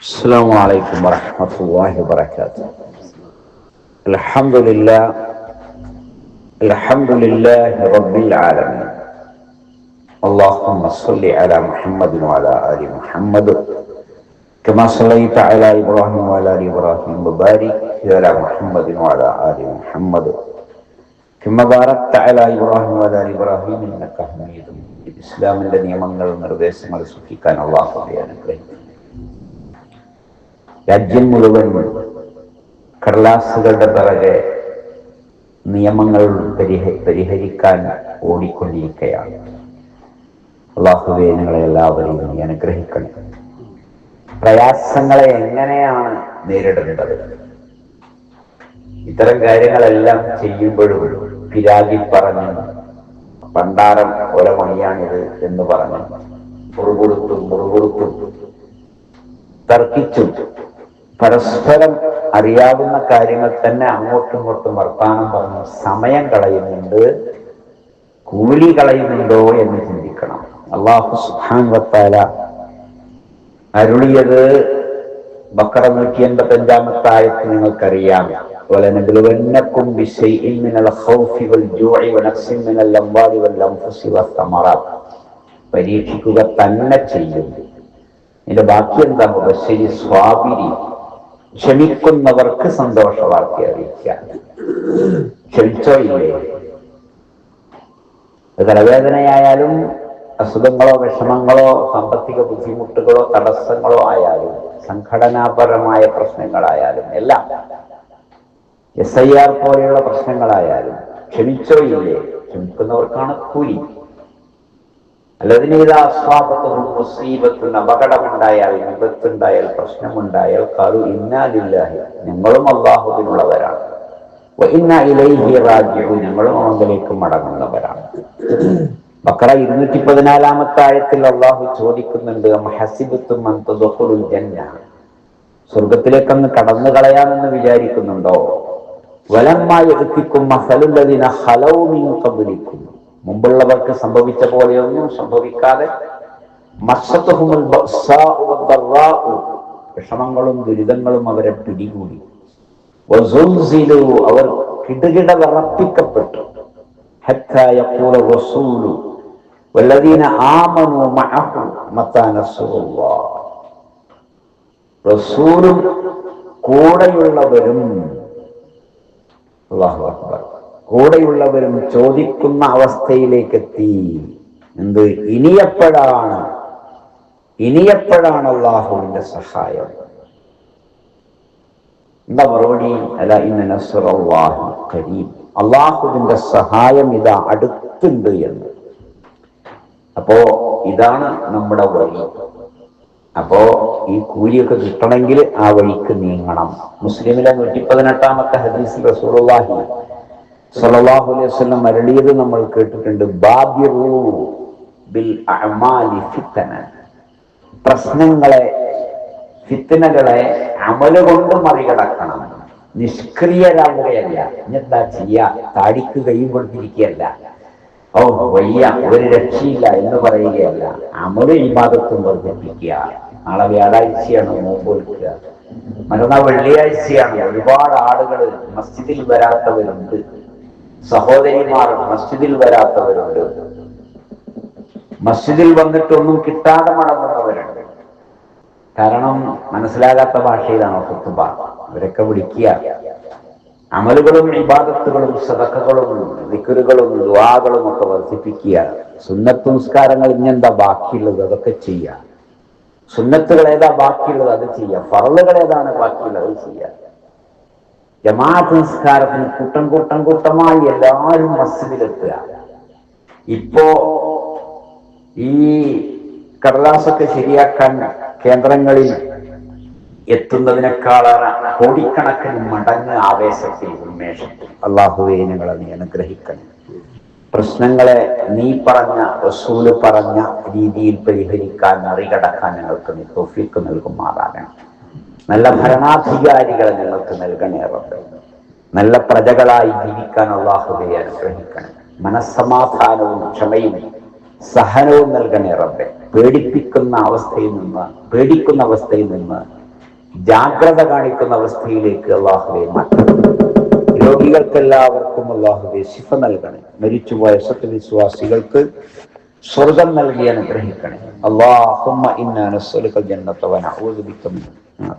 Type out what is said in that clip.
السلام عليكم ورحمة الله وبركاته. الحمد لله الحمد لله رب العالمين. اللهم صل على محمد وعلى آل محمد. كما صليت على إبراهيم وعلى آل إبراهيم وبارك على محمد وعلى آل محمد. كما باركت على إبراهيم وعلى آل إبراهيم إنك حميد الإسلام الذي من النرد سمر سكي كان الله عليه രാജ്യം മുഴുവൻ കടലാസുകളുടെ പിറകെ നിയമങ്ങൾ പരിഹ പരിഹരിക്കാൻ ഓടിക്കൊണ്ടിരിക്കുകയാണ്. അള്ളാഹുവെ നിങ്ങളെ എല്ലാവരെയും നീ അനുഗ്രഹിക്കണം പ്രയാസങ്ങളെ എങ്ങനെയാണ് നേരിടേണ്ടത്? ഇത്തരം കാര്യങ്ങളെല്ലാം ചെയ്യുമ്പോഴും പിരാഗി പറഞ്ഞു പണ്ടാരം ഒലമണിയാണിത് എന്ന് പറഞ്ഞു. മുറുകൊടുത്തും മുറുകൊടുത്തും. തർക്കിച്ചും. പരസ്പരം അറിയാവുന്ന കാര്യങ്ങൾ തന്നെ അങ്ങോട്ടും ഇങ്ങോട്ടും വർത്താനം പറഞ്ഞ് സമയം കളയുന്നുണ്ട് കൂലി കളയുന്നുണ്ടോ എന്ന് ചിന്തിക്കണം അള്ളാഹു സുഹാൻ വത്താല അരുളിയത് ബക്കറ നൂറ്റി എൺപത്തി അഞ്ചാമത്തെ ആയത്ത് നിങ്ങൾക്കറിയാം ولنبلونكم بشيء من الخوف والجوع ونقص من الأموال والأنفس والثمرات പരീക്ഷിക്കുക തന്നെ ചെയ്യും ഇതിന്റെ ബാക്കി എന്താ ബശ്ശരി സ്വാബിരി ക്ഷമിക്കുന്നവർക്ക് സന്തോഷ വാർത്ത അറിയിക്കുക ക്ഷമിച്ചോ ഇല്ലേ? തലവേദനയായാലും അസുഖങ്ങളോ വിഷമങ്ങളോ സാമ്പത്തിക ബുദ്ധിമുട്ടുകളോ തടസ്സങ്ങളോ ആയാലും സംഘടനാപരമായ പ്രശ്നങ്ങളായാലും എല്ലാം എസ് ഐ ആർ പോലെയുള്ള പ്രശ്നങ്ങളായാലും ക്ഷമിച്ചോ ഇല്ലേ? ക്ഷമിക്കുന്നവർക്കാണ് കൂലി. അല്ലതിനേത് ആസ്വാദത്തും മുസീബത്തും അപകടമുണ്ടായാൽ വിപത്തുണ്ടായാൽ പ്രശ്നമുണ്ടായാൽ കാലു ഇന്നാലില്ലാഹി ഞങ്ങളും അള്ളാഹുവിനുള്ളവരാണ്. ഞങ്ങളും അവങ്കിലേക്ക് മടങ്ങുന്നവരാണ്. ബക്കറ ഇരുന്നൂറ്റി പതിനാലാമത്തെ ആയത്തിൽ അള്ളാഹു ചോദിക്കുന്നുണ്ട് സ്വർഗത്തിലേക്ക് അന്ന് കടന്നു കളയാമെന്ന് വിചാരിക്കുന്നുണ്ടോ? വലമ്മായി എത്തിക്കും മസലുല്ലതിന ഹലവും കബലിക്കും മുമ്പുള്ളവർക്ക് സംഭവിച്ച പോലെയൊന്നും സംഭവിക്കാതെ വിഷമങ്ങളും ദുരിതങ്ങളും അവരെ പിടികൂടി. അവർ കിടുകിട വിറപ്പിക്കപ്പെട്ടു. റസൂലും കൂടെയുള്ളവരും അള്ളാഹു അക്ബർ. കൂടെയുള്ളവരും ചോദിക്കുന്ന അവസ്ഥയിലേക്ക് എത്തി എന്ത്? ഇനിയപ്പോഴാണ്? ഇനിയപ്പോഴാണ് അള്ളാഹുവിന്റെ സഹായം? എന്താ മറുപടി? അല്ല ഇന്ന് അള്ളാഹുവിന്റെ സഹായം ഇതാ അടുത്തുണ്ട് എന്ന്. അപ്പോ ഇതാണ് നമ്മുടെ വഴി. അപ്പോ ഈ കൂലിയൊക്കെ കിട്ടണമെങ്കിൽ ആ വഴിക്ക് നീങ്ങണം. മുസ്ലിമിലെ നൂറ്റി പതിനെട്ടാമത്തെ ഹദീസ് റസൂലുള്ളാഹി സല്ലല്ലാഹു അലൈഹി വസ്ലം അരളിയത് നമ്മൾ കേട്ടിട്ടുണ്ട്. ബിൽ പ്രശ്നങ്ങളെ ഫിത്തനകളെ അമൽ കൊണ്ട് മറികടക്കണം. നിഷ്ക്രിയരാകുകയല്ല ഇനിയെന്താ ചെയ്യാ? താടിക്ക് കൈ കൊണ്ടിരിക്കുകയല്ല ഓ വയ്യ. ഒരു രക്ഷയില്ല എന്ന് പറയുകയല്ല. അമൽ ഇബാദത്തും വർദ്ധിപ്പിക്കുക. നാളെ വ്യാഴാഴ്ചയാണ് നോമ്പ് വെക്കുക. മറ്റന്നാൾ വെള്ളിയാഴ്ചയാണ് ഒരുപാട് ആളുകൾ മസ്ജിദിൽ വരാത്തവരുണ്ട്. സഹോദരിമാർ മസ്ജിദിൽ വരാത്തവരുണ്ട്. മസ്ജിദിൽ വന്നിട്ടൊന്നും കിട്ടാതെ മടങ്ങുന്നവരുണ്ട്. കാരണം മനസ്സിലാകാത്ത ഭാഷയിലാണ് കുത്തുബ അവരൊക്കെ വിളിക്കുക. അമലുകളും വിവാദത്തുകളും സതക്കകളും വിക്കുറുകളും ദുവാകളും ഒക്കെ വർദ്ധിപ്പിക്കുക. സുന്നത്ത് നിസ്കാരങ്ങൾ ഇങ്ങെന്താ ബാക്കിയുള്ളത്? അതൊക്കെ ചെയ്യുക. സുന്നത്തുകൾ ഏതാ ബാക്കിയുള്ളത്? അത് ചെയ്യുക. ഫറലുകൾ ഏതാണ് ബാക്കിയുള്ളത്? അത് ചെയ്യുക. ജമാഅത്ത് കൂട്ടം കൂട്ടം കൂട്ടമായി എല്ലാവരും മസ്ജിദിലെത്തുക. ഇപ്പോ ഈ കടലാസൊക്കെ ശരിയാക്കാൻ കേന്ദ്രങ്ങളിൽ എത്തുന്നതിനേക്കാളേറെ കോടിക്കണക്കിന് മടങ്ങ് ആവേശത്തിൽ ഉന്മേഷത്തിൽ. അള്ളാഹുവെ ഞങ്ങളെ നീ അനുഗ്രഹിക്കണം പ്രശ്നങ്ങളെ നീ പറഞ്ഞ റസൂൽ പറഞ്ഞ രീതിയിൽ പരിഹരിക്കാൻ മറികടക്കാൻ ഞങ്ങൾക്ക് നീ നൽകും നൽകുമാറാകണം. നല്ല ഭരണാധികാരികളെ ഞങ്ങൾക്ക് നൽകണേ റബ്ബെ നല്ല പ്രജകളായി ജീവിക്കാൻ അള്ളാഹുവെ അനുഗ്രഹിക്കണം. മനസ്സമാധാനവും ക്ഷമയും സഹനവും നൽകണേ റബ്ബെ പേടിപ്പിക്കുന്ന അവസ്ഥയിൽ നിന്ന് പേടിക്കുന്ന അവസ്ഥയിൽ നിന്ന് ജാഗ്രത കാണിക്കുന്ന അവസ്ഥയിലേക്ക് അള്ളാഹുബെ മാറ്റണം. രോഗികൾക്കെല്ലാവർക്കും അള്ളാഹുബെ ശിഫ നൽകണേ. മരിച്ചുപോയ സത്യവിശ്വാസികൾക്ക് സ്വർഗം നൽകി അനുഗ്രഹിക്കണേ. അള്ളാഹുമ്മ ഇന്ന നസ്അലുക ജന്നത വനഊദു ബിക മിനൻ നാർ